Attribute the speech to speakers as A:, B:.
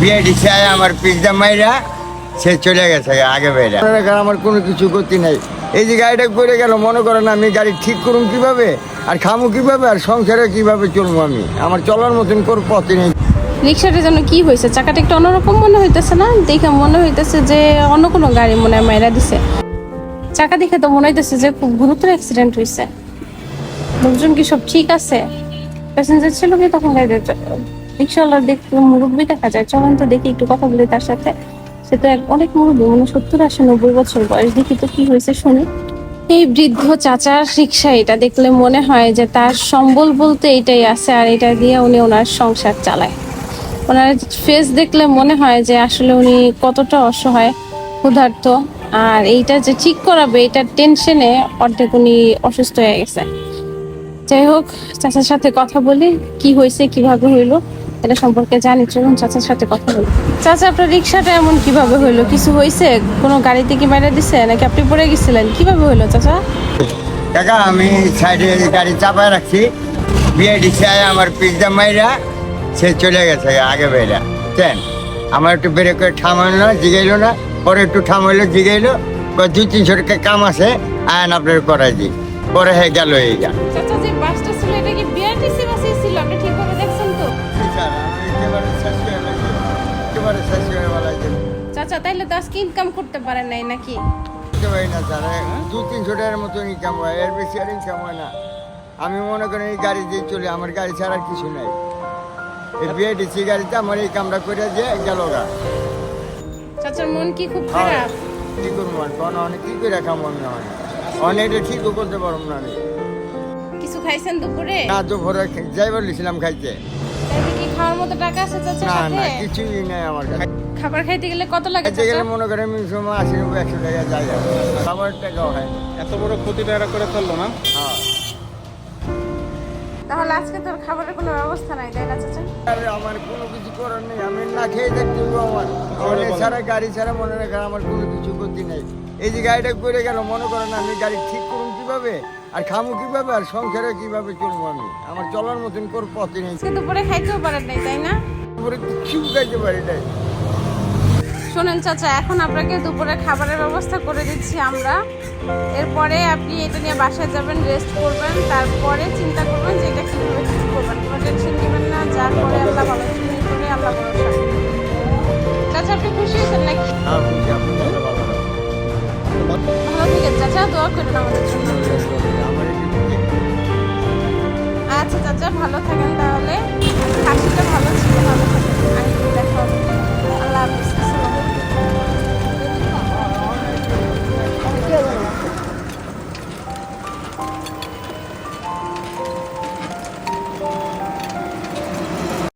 A: বিয়ে দিচ্ছে আমার পিজ্জা মাইরা, সে চলে গেছে, আগে বেরা আমার কোনো কিছু গতি নাই। এই যে গাড়িটা করে গেল, মনে করেন আমি গাড়ি ঠিক করুন কীভাবে, আর খামু কীভাবে, আর সংসারে কীভাবে চলবো আমি? আমার চলার মতন কোনো পথই নেই।
B: রিক্সাটা যেন কি হয়েছে? চাকাটা একটু অন্যরকম মনে হইতেছে না? দেখে মনে হইতেছে যে অন্য কোনো গাড়ি মনে হয় মাইরা দিছে। চাকা দেখে তো মনে হইতেছে যে খুব গুরুতর অ্যাক্সিডেন্ট হয়েছে লোকজন কি সব ঠিক আছে? প্যাসেঞ্জার ছিল কি তখন গাড়িতে? রিক্সাওয়ালার দেখতে মুরব্বী দেখা যায়। চলেন তো দেখি একটু কথা বলি তার সাথে। সে তো এক অনেক মুরব্বী মানে সত্তর আশি নব্বই বছর বয়স। দেখি তো কি হয়েছে শুনি। এই বৃদ্ধ চাচার রিক্সা এটা দেখলে মনে হয় যে তার সম্বল বলতে এটাই আছে, আর এটা দিয়ে উনি ওনার সংসার চালায়। ওনার ফেস দেখলে মনে হয় যে আসলে উনি কতটা অসহায়, ক্ষুধার্ত, আর এইটা যে ঠিক করাবে এটার টেনশনে অর্ধেক উনি অসুস্থ হয়ে গেছে। যাই হোক, চাচার সাথে কথা বলি, কি হয়েছে, কীভাবে হইল। এটা সম্পর্কে জানি চলুন চাচার সাথে কথা বলি। চাচা আপনার রিক্সাটা এমন কীভাবে হইল? কিছু হয়েছে কোনো গাড়িতে কি মেরে দিছে? নাকি আপনি পড়ে গেছিলেন? কীভাবে হইল চাচা?
A: কাকা আমি সাইডে গাড়ি চাপায় রাখছি। বিয়ে দিচ্ছে আমার পিজ্জা মাইরা সে চলে গেছে আগে বেরা বুঝছেন আমার একটু বেড়ে করে থামাইলো না জিগাইলো না। পরে একটু থামাইলো জিগাইলো। দুই তিনশো টাকা কাম আছে আয়ন আপনার করাই দিই। পরে হয়ে গেল এই যা
B: চাচা তাইলে তো আজকে ইনকাম করতে পারেন নাই নাকি?
A: না স্যার। দু তিনশো টাকার মতো ইনকাম হয় এর বেশি আর ইনকাম হয় না। আমি মনে করি এই গাড়ি দিয়ে চলি আমার গাড়ি ছাড়া কিছু নাই। এই বিআইডিসি গাড়িতে আমার এই কামটা করে যে গেল গা।
B: চাচার মন কি খুব। খারাপ?
A: কি করব আর? কোন অনেক কি করে খাব আমি হয় অনেকটা ঠিকও করতে পারব না আমি।
B: কিছু খাইছেন দুপুরে?
A: না ভরে যাই বলেছিলাম খাইতে।
B: খাওয়ার মতো টাকা আছে চাচার
A: না না
B: সাথে?
A: কিছুই নাই আমার কাছে।
B: খাবার খাইতে গেলে কত লাগে
A: খাইতে গেলে
B: চাচা?
A: মনে করেন আমি সময় আশি নব্বই একশো টাকা যাই খাবার টাকাও হয়। না।
C: এত বড় ক্ষতিটা এরা করে ফেলল না?
A: হ্যাঁ।
B: তাহলে আজকে তোর খাবারের কোনো ব্যবস্থা নাই তাই না চাচা?
A: আরে আমার কোনো কিছু করার নেই আমি না খেয়ে থাকতে হইবো আমার।
C: তাহলে বলো।
A: ছাড়া গাড়ি ছাড়া মনে রাখার আমার কোনো কিছু গতি নেই। এই যে গাড়িটা করে গেল মনে করেন আমি গাড়ি ঠিক করুন কীভাবে? আর খামু কীভাবে আর সংসারে কীভাবে চলবো আমি? আমার চলার মতন কোর পথই নেই।
B: দুপুরে খাইতেও পারেন নাই তাই না?
A: তারপরে কিছু খাইতে পারি নাই।
B: শোনেন চাচা এখন আপনাকে দুপুরে খাবারের ব্যবস্থা করে দিচ্ছি আমরা। এরপরে আপনি এটা নিয়ে বাসায় যাবেন রেস্ট করবেন তারপরে চিন্তা করবেন যে এটা কীভাবে ঠিক করবেন। কোনো টেনশন নেবেন না যার পরে আল্লাহ ভালো করে আল্লাহ ভরসা চাচা আপনি খুশি হয়েছেন নাকি? চাচা দোয়া করবেন আমাদের আচ্ছা চাচা, ভালো থাকেন তাহলে। হাসিটা ভালো ছিল, ভালো থাকেন। আমি দেখা আল্লাহ হাফিজ।